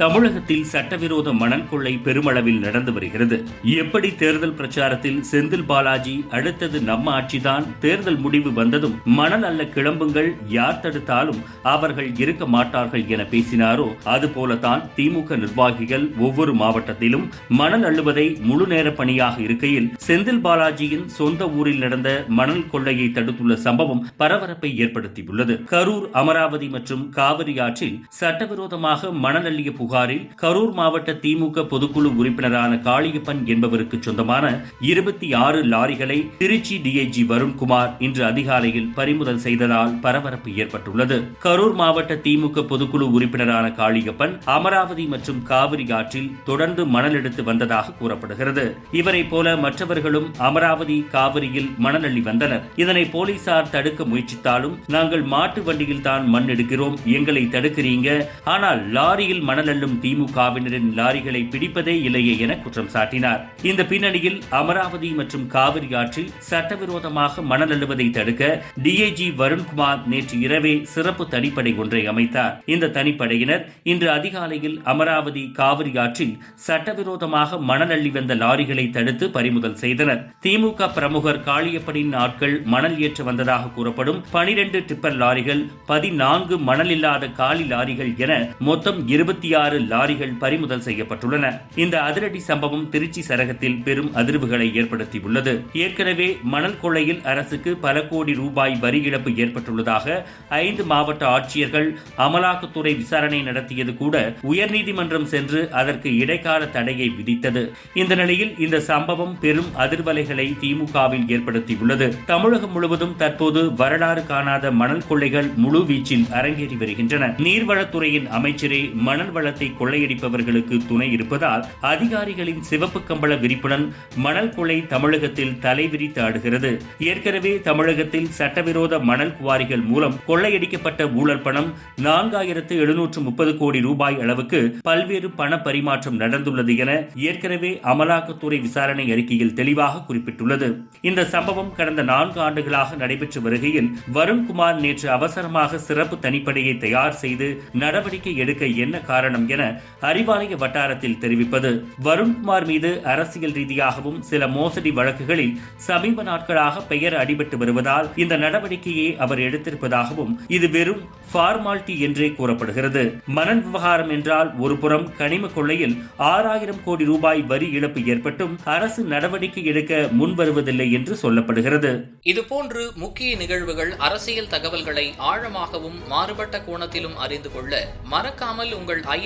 தமிழகத்தில் சட்டவிரோத மணல் கொள்ளை பெருமளவில் நடந்து வருகிறது. எப்படி தேர்தல் பிரச்சாரத்தில் செந்தில் பாலாஜி அடுத்தது நம்ம ஆட்சிதான் தேர்தல் முடிவு வந்ததும் மணல் அல்ல கிளம்புங்கள் யார் தடுத்தாலும் அவர்கள் இருக்க மாட்டார்கள் என பேசினாரோ அதுபோலதான் திமுக நிர்வாகிகள் ஒவ்வொரு மாவட்டத்திலும் மணல் அள்ளுவதை முழு நேர பணியாக இருக்கையில் செந்தில் பாலாஜியின் சொந்த ஊரில் நடந்த மணல் கொள்ளையை தடுத்துள்ள சம்பவம் பரபரப்பை ஏற்படுத்தியுள்ளது. கரூர் அமராவதி மற்றும் காவிரி ஆற்றில் சட்டவிரோதமாக மணல் அள்ளிய புகாரில் கரூர் மாவட்ட திமுக பொதுக்குழு உறுப்பினரான காளியப்பன் என்பவருக்கு சொந்தமான இருபத்தி ஆறு லாரிகளை திருச்சி டிஐஜி வருண்குமார் இன்று அதிகாலையில் பறிமுதல் செய்ததால் பரபரப்பு ஏற்பட்டுள்ளது. கரூர் மாவட்ட திமுக பொதுக்குழு உறுப்பினரான காளியப்பன் அமராவதி மற்றும் காவிரி ஆற்றில் தொடர்ந்து மணல் எடுத்து வந்ததாக கூறப்படுகிறது. இவரை போல மற்றவர்களும் அமராவதி காவிரியில் மணல் அள்ளி வந்தனர். இதனை போலீசார் தடுக்க முயற்சித்தாலும் நாங்கள் மாட்டு வண்டியில் தான் மண் எடுக்கிறோம். எங்களை தடுக்கிறீங்க. ஆனால் லாரியில் மணல் தள்ளும் திமுகவினரின் லாரிகளை பிடிப்பதே இல்லையே என குற்றம் சாட்டினார். இந்த பின்னணியில் அமராவதி மற்றும் காவிரி ஆற்றில் சட்டவிரோதமாக மணல் அள்ளுவதை தடுக்க டிஐஜி வருண்குமார் நேற்று இரவே சிறப்பு தனிப்படை ஒன்றை அமைத்தார். இந்த தனிப்படையினர் இன்று அதிகாலையில் அமராவதி காவிரி ஆற்றில் சட்டவிரோதமாக மணல் அள்ளி வந்த லாரிகளை தடுத்து பறிமுதல் செய்தனர். திமுக பிரமுகர் காளியப்பனின் ஆட்கள் மணல் ஏற்ற வந்ததாக கூறப்படும் பனிரெண்டு டிப்பர் லாரிகள் பதினான்கு மணல் இல்லாத காலி லாரிகள் என மொத்தம் இருபத்தி ஆறு பதினாறு லாரிகள் பறிமுதல் செய்யப்பட்டுள்ளன. இந்த அதிரடி சம்பவம் திருச்சி சரகத்தில் பெரும் அதிர்வுகளை ஏற்படுத்தியுள்ளது. ஏற்கனவே மணல் கொள்ளையில் அரசுக்கு பல கோடி ரூபாய் வரி இழப்பு ஏற்பட்டுள்ளதாக ஐந்து மாவட்ட ஆட்சியர்கள் அமலாக்கத்துறை விசாரணை நடத்தியது கூட உயர்நீதிமன்றம் சென்று அதற்கு இடைக்கால தடையை விதித்தது. இந்த நிலையில் இந்த சம்பவம் பெரும் அதிர்வலைகளை திமுகவில் ஏற்படுத்தியுள்ளது. தமிழகம் முழுவதும் தற்போது வரலாறு காணாத மணல் கொள்ளைகள் முழு வீச்சில் அரங்கேறி வருகின்றன. நீர்வளத்துறையின் அமைச்சரே மணல் வள வளத்தை கொள்ளையடிப்பவர்களுக்கு துணை இருப்பதால் அதிகாரிகளின் சிவப்பு கம்பள விரிப்புடன் மணல் கொள்ளை தமிழகத்தில் தலைவிரித்து ஆடுகிறது. ஏற்கனவே தமிழகத்தில் சட்டவிரோத மணல் குவாரிகள் மூலம் கொள்ளையடிக்கப்பட்ட ஊழல் பணம் நான்காயிரத்து எழுநூற்று முப்பது கோடி ரூபாய் அளவுக்கு பல்வேறு பண பரிமாற்றம் நடந்துள்ளது என ஏற்கனவே அமலாக்கத்துறை விசாரணை அறிக்கையில் தெளிவாக குறிப்பிட்டுள்ளது. இந்த சம்பவம் கடந்த நான்கு ஆண்டுகளாக நடைபெற்று வருகையில் வருண்குமார் நேற்று அவசரமாக சிறப்பு தனிப்படையை தயார் செய்து நடவடிக்கை எடுக்க என்ன காரணம் என அறிவாலய வட்டாரத்தில் தெரிவிப்பது. வருண்குமார் மீது அரசியல் ரீதியாகவும் சில மோசடி வழக்குகளில் சமீப நாட்களாக பெயர் அடிபட்டு வருவதால் இந்த நடவடிக்கையை அவர் எடுத்திருப்பதாகவும் இது வெறும் ஃபார்மாலிட்டி என்றே கூறப்படுகிறது. மணல் விவகாரம் என்றால் ஒருபுறம் கனிம கொள்ளையில் ஆறாயிரம் கோடி ரூபாய் வரி இழப்பு ஏற்பட்டும் அரசு நடவடிக்கை எடுக்க முன்வருவதில்லை என்று சொல்லப்படுகிறது. இதுபோன்று முக்கிய நிகழ்வுகள் அரசியல் தகவல்களை ஆழமாகவும் மாறுபட்ட கோணத்திலும் அறிந்து கொள்ள மறக்காமல் உங்கள் ஐ